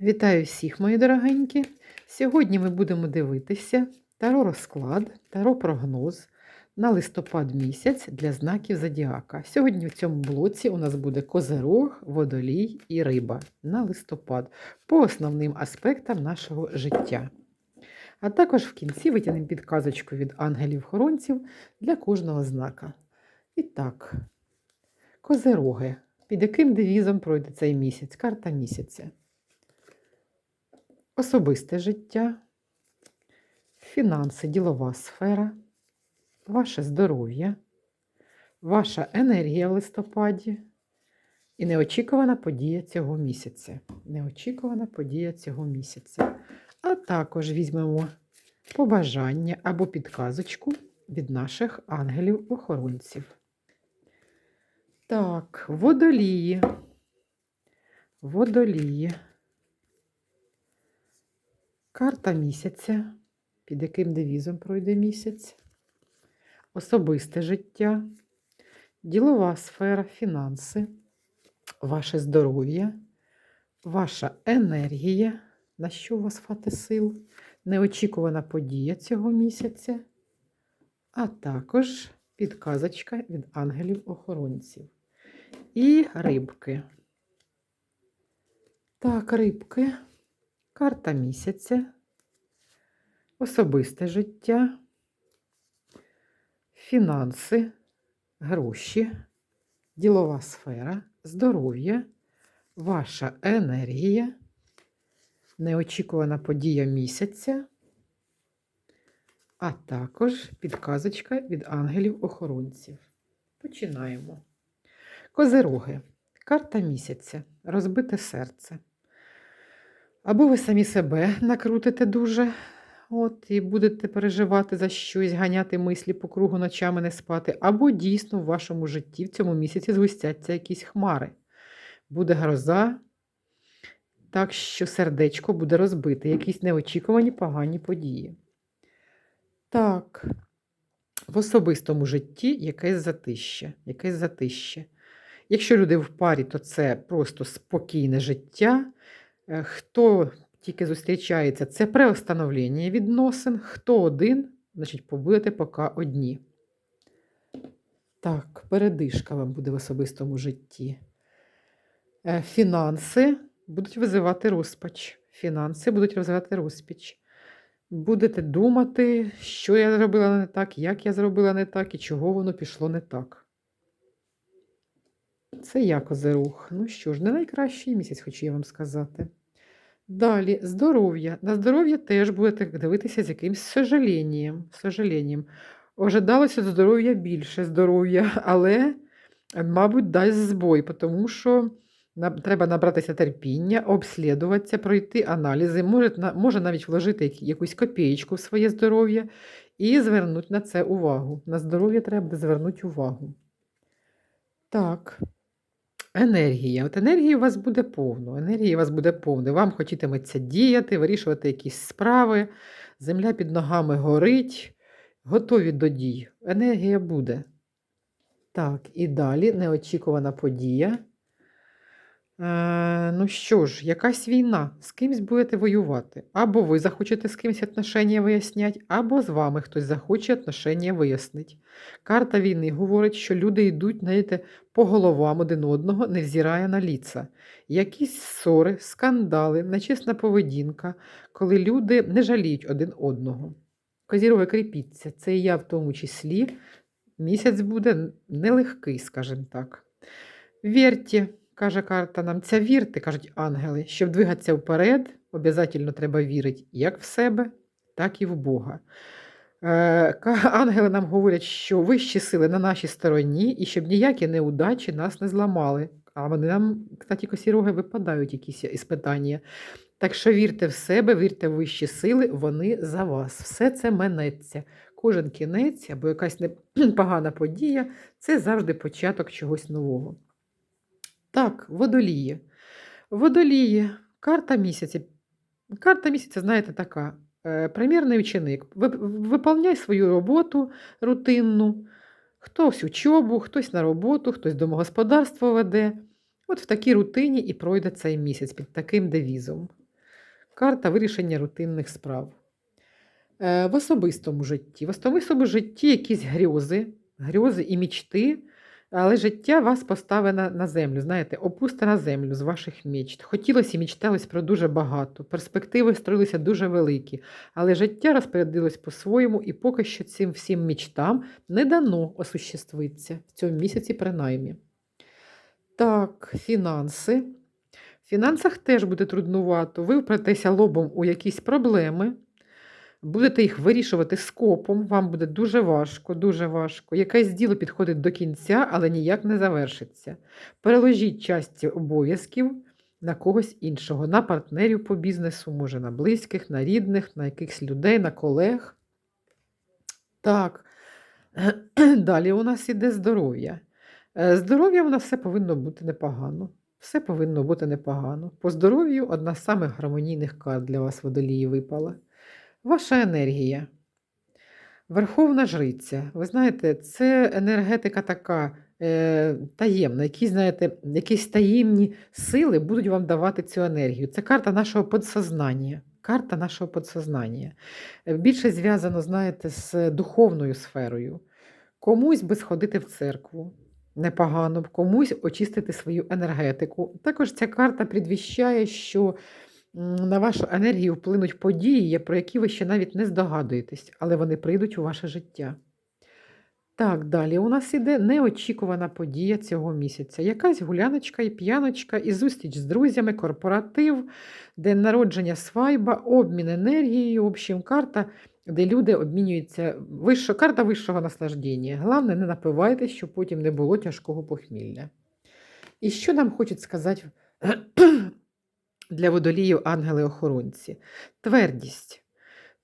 Вітаю всіх, мої дорогенькі! Сьогодні ми будемо дивитися таро розклад, таро прогноз на листопад місяць для знаків Зодіака. Сьогодні в цьому блоці у нас буде козирог, водолій і риба на листопад по основним аспектам нашого життя. А також в кінці витягнемо підказочку від ангелів-хоронців для кожного знака. І так, козироги. Під яким девізом пройде цей місяць? Карта місяця особисте життя, фінанси, ділова сфера, ваше здоров'я, ваша енергія в листопаді і неочікувана подія цього місяця. Неочікувана подія цього місяця. А також візьмемо побажання або підказочку від наших ангелів-охоронців. Так, водолії. Водолії. Карта місяця, під яким девізом пройде місяць, особисте життя, ділова сфера, фінанси, ваше здоров'я, ваша енергія, на що у вас хвати сил, неочікувана подія цього місяця, а також підказочка від ангелів-охоронців. І рибки. Так, рибки. Карта місяця, особисте життя, фінанси, гроші, ділова сфера, здоров'я, ваша енергія, неочікувана подія місяця, а також підказочка від ангелів-охоронців. Починаємо. Козироги. Карта місяця. Розбите серце. Або ви самі себе накрутите дуже, от, і будете переживати за щось, ганяти мислі по кругу ночами не спати, або дійсно в вашому житті в цьому місяці згустяться якісь хмари. Буде гроза, так що сердечко буде розбите, якісь неочікувані погані події. Так, в особистому житті якесь затище, якесь затище. Якщо люди в парі, то це просто спокійне життя. Е, хто тільки зустрічається, це преустановлення відносин. Хто один, значить, побудете поки одні. Так, передишка вам буде в особистому житті. Е, фінанси будуть визивати розпач. Фінанси будуть розвивати розпач. Будете думати, що я зробила не так, як я зробила не так і чого воно пішло не так. Це я козирух. Ну що ж, не найкращий місяць, хочу я вам сказати. Далі, здоров'я. На здоров'я теж будете дивитися з якимось сожаленням. сожаленням. Ожидалося здоров'я більше здоров'я, але, мабуть, дасть збой, тому що треба набратися терпіння, обслідуватися, пройти аналізи, може, може навіть вложити якусь копієчку в своє здоров'я і звернути на це увагу. На здоров'я треба звернути увагу. Так. Енергія. От енергії у вас буде повно. Енергії у вас буде повно. Вам хотітиметься діяти, вирішувати якісь справи. Земля під ногами горить. Готові до дій. Енергія буде. Так, і далі неочікувана подія. Е, Ну що ж, якась війна, з кимсь будете воювати. Або ви захочете з кимось отношення виясняти, або з вами хтось захоче отношення вияснити. Карта війни говорить, що люди йдуть знаєте, по головам один одного, не взирає на ліца. Якісь ссори, скандали, нечесна поведінка, коли люди не жаліють один одного. Козірови кріпіться, це і я в тому числі. Місяць буде нелегкий, скажімо так. Вірте каже карта нам, ця вірти, кажуть ангели, щоб двигатися вперед, обов'язково треба вірити як в себе, так і в Бога. Е, ангели нам говорять, що вищі сили на нашій стороні, і щоб ніякі неудачі нас не зламали. А вони нам, кстати, косіроги випадають якісь іспитання. Так що вірте в себе, вірте в вищі сили, вони за вас. Все це минеться. Кожен кінець або якась непогана подія це завжди початок чогось нового. Так, водолії. Водолії, карта місяця. Карта місяця, знаєте, така. Е, примірний ученик. Виповняй свою роботу рутинну. Хтось учобу, хтось на роботу, хтось домогосподарство веде. От в такій рутині і пройде цей місяць під таким девізом. Карта вирішення рутинних справ. Е, В особистому житті. В особистому житті якісь грьози, грьози і мічти, але життя вас поставить на землю, знаєте, опусте на землю з ваших мічт. Хотілося і мічталось про дуже багато. Перспективи строїлися дуже великі, але життя розпорядилось по-своєму, і поки що цим всім мічтам не дано осуществитися в цьому місяці, принаймні. Так, фінанси. В фінансах теж буде труднувато. Ви впретеся лобом у якісь проблеми, будете їх вирішувати скопом, вам буде дуже важко, дуже важко. Якесь діло підходить до кінця, але ніяк не завершиться. Переложіть часті обов'язків на когось іншого, на партнерів по бізнесу, може, на близьких, на рідних, на якихось людей, на колег. Так, далі у нас іде здоров'я. Е, Здоров'я у нас все повинно бути непогано. Все повинно бути непогано. По здоров'ю одна з самих гармонійних карт для вас водолії випала. Ваша енергія. Верховна жриця. Ви знаєте, це енергетика така е, таємна, які, знаєте, якісь таємні сили будуть вам давати цю енергію. Це карта нашого подсознання. Карта нашого подсознання. Е, Більше зв'язано, знаєте, з духовною сферою. Комусь би сходити в церкву, непогано, комусь очистити свою енергетику. Також ця карта предвіщає, що на вашу енергію вплинуть події, про які ви ще навіть не здогадуєтесь, але вони прийдуть у ваше життя. Так, далі у нас іде неочікувана подія цього місяця. Якась гуляночка і п'яночка, і зустріч з друзями, корпоратив, день народження свайба, обмін енергією, в общем, карта, де люди обмінюються. Вищо, карта вищого наслаждення. Головне, не напивайтесь, щоб потім не було тяжкого похмілля. І що нам хочуть сказати для водоліїв ангели-охоронці? Твердість.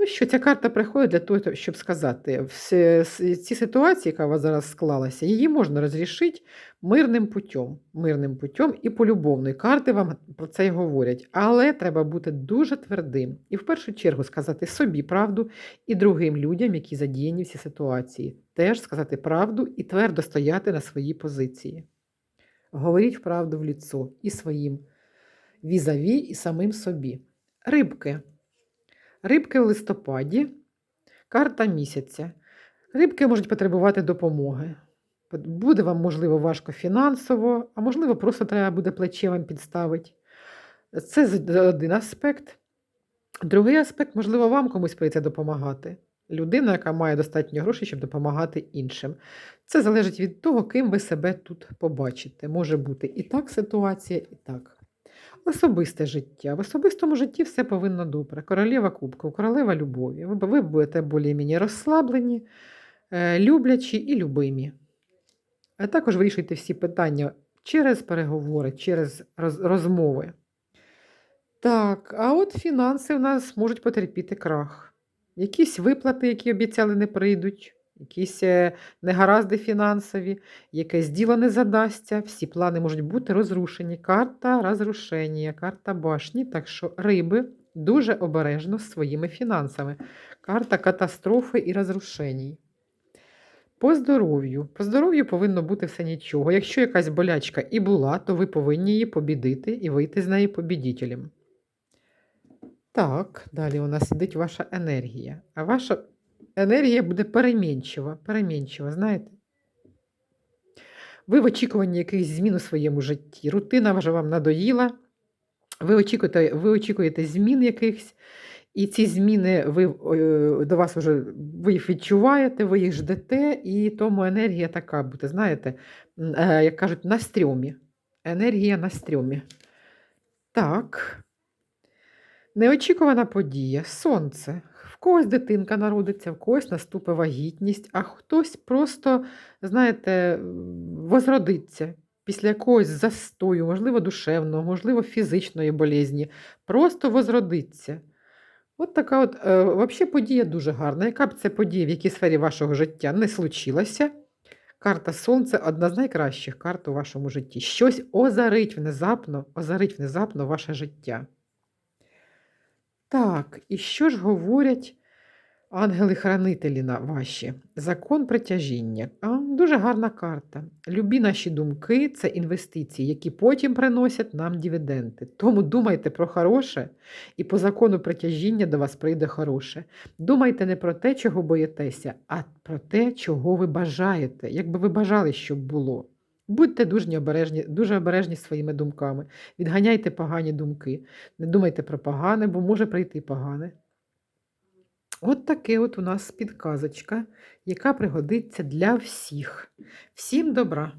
Ну що, ця карта приходить для того, щоб сказати, все, с- ці ситуації, яка у вас зараз склалася, її можна розрішити мирним путем. Мирним путем і полюбовно. І карти вам про це й говорять. Але треба бути дуже твердим. І в першу чергу сказати собі правду і другим людям, які задіяні в цій ситуації. Теж сказати правду і твердо стояти на своїй позиції. Говоріть правду в ліцо і своїм візаві, і самим собі. Рибки. Рибки в листопаді, карта місяця. Рибки можуть потребувати допомоги. Буде вам, можливо, важко фінансово, а можливо, просто треба буде плече вам підставити. Це один аспект. Другий аспект, можливо, вам комусь прийде допомагати. Людина, яка має достатньо грошей, щоб допомагати іншим. Це залежить від того, ким ви себе тут побачите. Може бути і так ситуація, і так. Особисте життя. В особистому житті все повинно добре. Королева кубків, королева любові. Ви, ви будете більш-менш розслаблені, е, люблячі і любимі. А також вирішуйте всі питання через переговори, через розмови. Так, а от фінанси у нас можуть потерпіти крах. Якісь виплати, які обіцяли, не прийдуть, якісь е, негаразди фінансові, якесь діло не задасться, всі плани можуть бути розрушені. Карта розрушення, карта башні. Так що риби дуже обережно з своїми фінансами. Карта катастрофи і розрушень. По здоров'ю. По здоров'ю повинно бути все нічого. Якщо якась болячка і була, то ви повинні її побідити і вийти з неї побідітелем. Так, далі у нас сидить ваша енергія. А ваша енергія буде перемінчива, перемінчива, знаєте? Ви в очікуванні якихось змін у своєму житті. Рутина вже вам надоїла. Ви очікуєте, ви очікуєте змін якихось, і ці зміни ви, до вас вже ви їх відчуваєте, ви їх ждете, і тому енергія така буде, знаєте, е, як кажуть, на стрьомі. Енергія на стрьомі. Так. Неочікувана подія. Сонце. Когось дитинка народиться, в когось наступить вагітність, а хтось просто, знаєте, возродиться після якогось застою, можливо, душевного, можливо, фізичної болезні. Просто возродиться. От така от, е, взагалі подія дуже гарна. Яка б це подія, в якій сфері вашого життя не случилася, карта Сонце одна з найкращих карт у вашому житті. Щось озарить внезапно, озарить внезапно ваше життя. Так, і що ж говорять Ангели-хранителі ваші. Закон притяжіння. А, дуже гарна карта. Любі наші думки це інвестиції, які потім приносять нам дивіденди. Тому думайте про хороше, і по закону притяжіння до вас прийде хороше. Думайте не про те, чого боїтеся, а про те, чого ви бажаєте, якби ви бажали, щоб було. Будьте дуже обережні, дуже обережні своїми думками. Відганяйте погані думки. Не думайте про погане, бо може прийти погане. От таке от у нас підказочка, яка пригодиться для всіх. Всім добра!